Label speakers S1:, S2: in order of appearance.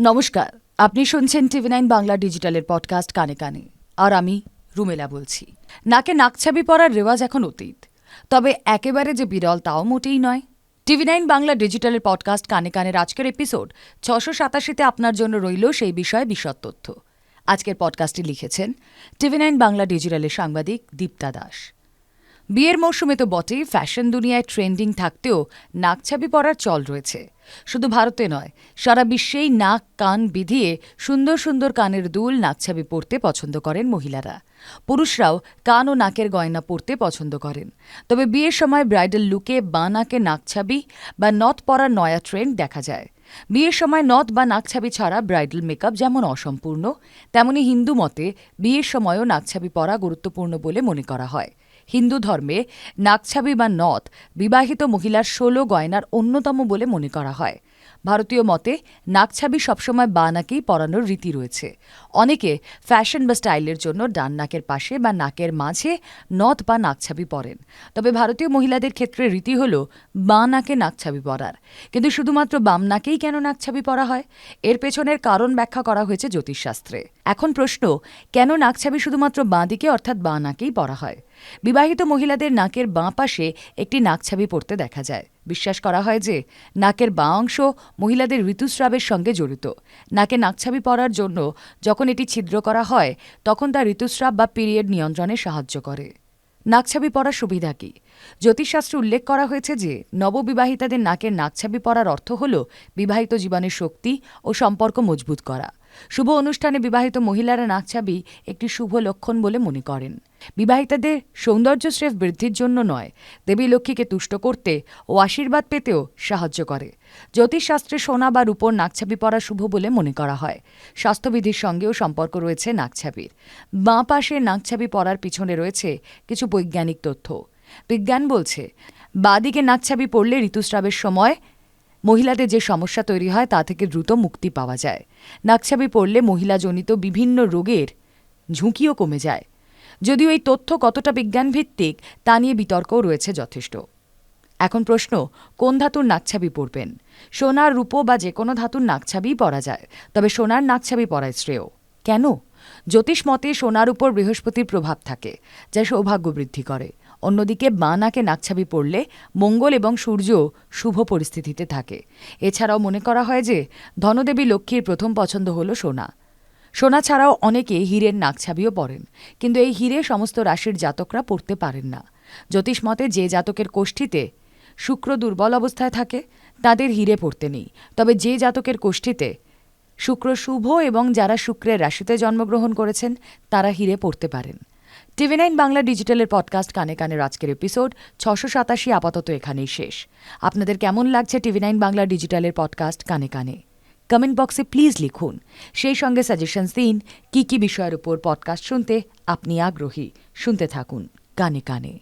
S1: নমস্কার, আপনি শুনছেন টিভি নাইন বাংলা ডিজিটালের পডকাস্ট কানে কানে। আর আমি রুমেলা বলছি। নাকে নাকছাবি পরার রেওয়াজ এখন অতীত। তবে একেবারে যে বিরল তাও মোটেই নয়। টিভি নাইন বাংলা ডিজিটালের পডকাস্ট কানে কানের আজকের এপিসোড ছশো সাতাশিতে আপনার জন্য রইল সেই বিষয়ে বিশদ তথ্য। আজকের পডকাস্টটি লিখেছেন টিভি নাইন বাংলা ডিজিটালের সাংবাদিক দীপ্তা দাস। বিয়ের মৌসুমে তো বটেই, ফ্যাশন দুনিয়ায় ট্রেন্ডিং থাকতেও নাকছাবি পরার চল রয়েছে। শুধু ভারতে নয়, সারা বিশ্বেই নাক, কান বিধিয়ে সুন্দর সুন্দর কানের দুল নাকছাবি পরতে পছন্দ করেন মহিলারা। পুরুষরাও কান ও নাকের গয়না পরতে পছন্দ করেন। তবে বিয়ের সময় ব্রাইডাল লুকে বা নাকে নাকছাবি বা নথ পরার নয়া ট্রেন্ড দেখা যায়। বিয়ের সময় নথ বা নাকছাবি ছাড়া ব্রাইডাল মেকআপ যেমন অসম্পূর্ণ, তেমনি হিন্দু মতে বিয়ের সময়ও নাকছাবি পরা গুরুত্বপূর্ণ বলে মনে করা হয়। হিন্দু ধর্মে নাকছাবি বা নথ বিবাহিত মহিলার ষোলো গয়নার অন্যতম বলে মনে করা হয়। ভারতীয় মতে নাকছাবি সবসময় বা নাকেই পরানোর রীতি রয়েছে। অনেকে ফ্যাশন বা স্টাইলের জন্য ডান নাকের পাশে বা নাকের মাঝে নথ বা নাকছাবি পরেন। তবে ভারতীয় মহিলাদের ক্ষেত্রে রীতি হল বা নাকে নাকছাবি পরার। কিন্তু শুধুমাত্র বাম নাকেই কেন নাকছাবি পরা হয়? এর পেছনের কারণ ব্যাখ্যা করা হয়েছে জ্যোতিষশাস্ত্রে। এখন প্রশ্ন, কেন নাকছাবি শুধুমাত্র বাঁ দিকে অর্থাৎ বাঁ নাকেই পরা হয়? বিবাহিত মহিলাদের নাকের বাঁ পাশে একটি নাকছাবি পড়তে দেখা যায়। বিশ্বাস করা হয় যে, নাকের বাঁ অংশ মহিলাদের ঋতুস্রাবের সঙ্গে জড়িত। নাকে নাকছাবি পরার জন্য যখন এটি ছিদ্র করা হয়, তখন তা ঋতুস্রাব বা পিরিয়ড নিয়ন্ত্রণে সাহায্য করে। নাকছাবি পরার সুবিধা কী? জ্যোতিষশাস্ত্রে উল্লেখ করা হয়েছে যে, নববিবাহিতাদের নাকের নাকছাবি পরার অর্থ হল বিবাহিত জীবনের শক্তি ও সম্পর্ক মজবুত করা। শুভ অনুষ্ঠানে বিবাহিত মহিলারা নাকছাবি একটি শুভ লক্ষণ বলে মনে করেন। বিবাহিতাদের সৌন্দর্য স্রেফ বৃদ্ধির জন্য নয়, দেবী লক্ষ্মীকে তুষ্ট করতে ও আশীর্বাদ পেতেও সাহায্য করে। জ্যোতিষশাস্ত্রে সোনা বা রূপোর নাকছাবি পরা শুভ বলে মনে করা হয়। স্বাস্থ্যবিধির সঙ্গেও সম্পর্ক রয়েছে নাকছাবির। বাঁ পাশে নাকছাবি পরার পিছনে রয়েছে কিছু বৈজ্ঞানিক তথ্য। বিজ্ঞান বলছে বাদিকে নাকছাবি পড়লে ঋতুস্রাবের সময় মহিলাদের যে সমস্যা তৈরি হয় তা থেকে দ্রুত মুক্তি পাওয়া যায়। নাকছাবি পড়লে মহিলাজনিত বিভিন্ন রোগের ঝুঁকিও কমে যায়। যদিও এই তথ্য কতটা বিজ্ঞানভিত্তিক, তা নিয়ে বিতর্কও রয়েছে যথেষ্ট। এখন প্রশ্ন, কোন ধাতুর নাকছাবি পরবেন সোনার রূপো বা যে কোনো ধাতুর নাকছাবিই পরা যায়, তবে সোনার নাকছাবি পরায় শ্রেয়। কেন? জ্যোতিষ মতে সোনার উপর বৃহস্পতির প্রভাব থাকে, যা সৌভাগ্য বৃদ্ধি করে। অন্যদিকে বাঁ নাকে নাকছাবি পড়লে মঙ্গল এবং সূর্য শুভ পরিস্থিতিতে থাকে। এছাড়াও মনে করা হয় যে ধনদেবী লক্ষ্মীর প্রথম পছন্দ হল সোনা। সোনা ছাড়াও অনেকে হীরের নাকছাবিও পরেন, কিন্তু এই হীরে সমস্ত রাশির জাতকরা পড়তে পারেন না। জ্যোতিষ মতে যে জাতকের কোষ্ঠীতে শুক্র দুর্বল অবস্থায় থাকে, তাদের হীরে পড়তে নেই। তবে যে জাতকের কোষ্ঠীতে শুক্র শুভ এবং যারা শুক্রের রাশিতে জন্মগ্রহণ করেছেন, তারা হীরে পড়তে পারেন। টিভি নাইন বাংলা ডিজিটালের পডকাস্ট কানে কানে আজকের এপিসোড ছশো সাতাশি আপাতত এখানেই শেষ। আপনাদের কেমন লাগছে টিভি নাইন বাংলা ডিজিটালের পডকাস্ট কানে কানে? কমেন্ট বক্সে প্লিজ লিখুন। সেই সঙ্গে সাজেশনস দিন, কী কী বিষয়ের উপর পডকাস্ট শুনতে আপনি আগ্রহী। শুনতে থাকুন কানে কানে।